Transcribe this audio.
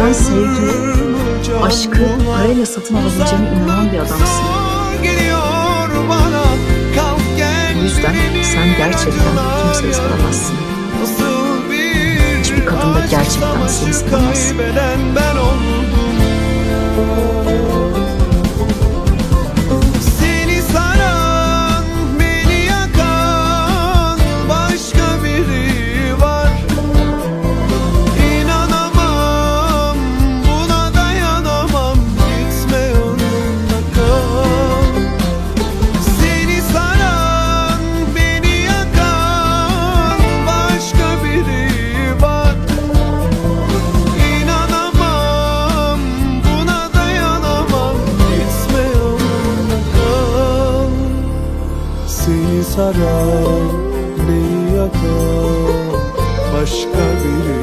Sen sevgiyi, aşkı parayla satın alabileceğine inanan bir adamsın. O yüzden sen gerçekten kimseyi sevemezsin. Hiçbir kadın da gerçekten seni sevemez. Saran, beni yakan başka biri